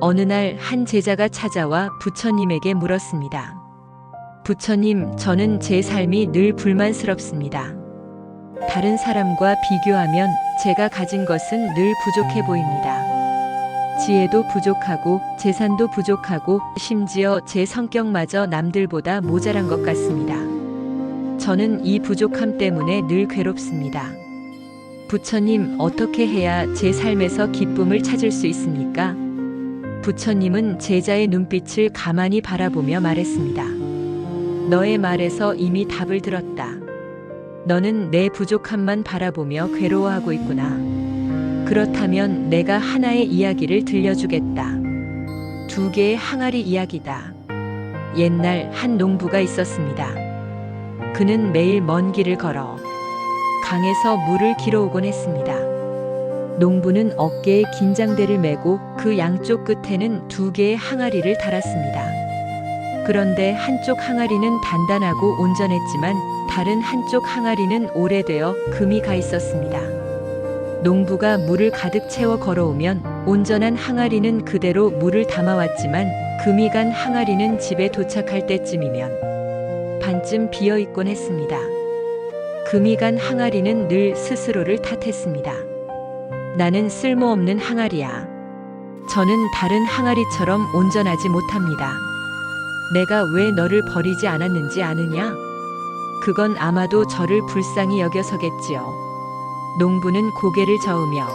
어느 날 한 제자가 찾아와 부처님에게 물었습니다. 부처님, 저는 제 삶이 늘 불만스럽습니다. 다른 사람과 비교하면 제가 가진 것은 늘 부족해 보입니다. 지혜도 부족하고 재산도 부족하고 심지어 제 성격마저 남들보다 모자란 것 같습니다. 저는 이 부족함 때문에 늘 괴롭습니다. 부처님, 어떻게 해야 제 삶에서 기쁨을 찾을 수 있습니까? 부처님은 제자의 눈빛을 가만히 바라보며 말했습니다. 너의 말에서 이미 답을 들었다. 너는 내 부족함만 바라보며 괴로워하고 있구나. 그렇다면 내가 하나의 이야기를 들려주겠다. 두 개의 항아리 이야기다. 옛날 한 농부가 있었습니다. 그는 매일 먼 길을 걸어 강에서 물을 길어오곤 했습니다. 농부는 어깨에 긴장대를 메고 그 양쪽 끝에는 두 개의 항아리를 달았습니다. 그런데 한쪽 항아리는 단단하고 온전했지만 다른 한쪽 항아리는 오래되어 금이 가 있었습니다. 농부가 물을 가득 채워 걸어오면 온전한 항아리는 그대로 물을 담아왔지만 금이 간 항아리는 집에 도착할 때쯤이면 반쯤 비어 있곤 했습니다. 금이 간 항아리는 늘 스스로를 탓했습니다. 나는 쓸모없는 항아리야. 저는 다른 항아리처럼 온전하지 못합니다. 내가 왜 너를 버리지 않았는지 아느냐? 그건 아마도 저를 불쌍히 여겨서겠지요. 농부는 고개를 저으며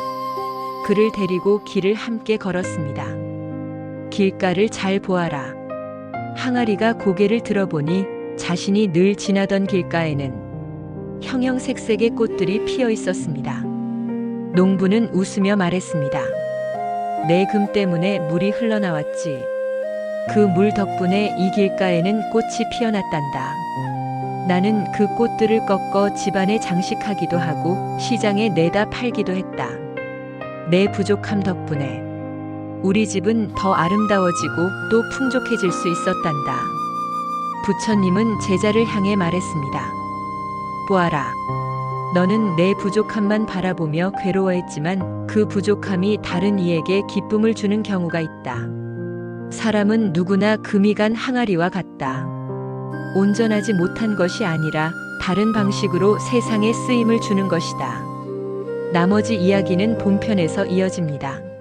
그를 데리고 길을 함께 걸었습니다. 길가를 잘 보아라. 항아리가 고개를 들어보니 자신이 늘 지나던 길가에는 형형색색의 꽃들이 피어 있었습니다. 농부는 웃으며 말했습니다. 내 금 때문에 물이 흘러나왔지. 그 물 덕분에 이 길가에는 꽃이 피어났단다. 나는 그 꽃들을 꺾어 집안에 장식하기도 하고 시장에 내다 팔기도 했다. 내 부족함 덕분에 우리 집은 더 아름다워지고 또 풍족해질 수 있었단다. 부처님은 제자를 향해 말했습니다. 보아라. 너는 내 부족함만 바라보며 괴로워했지만 그 부족함이 다른 이에게 기쁨을 주는 경우가 있다. 사람은 누구나 금이 간 항아리와 같다. 온전하지 못한 것이 아니라 다른 방식으로 세상에 쓰임을 주는 것이다. 나머지 이야기는 본편에서 이어집니다.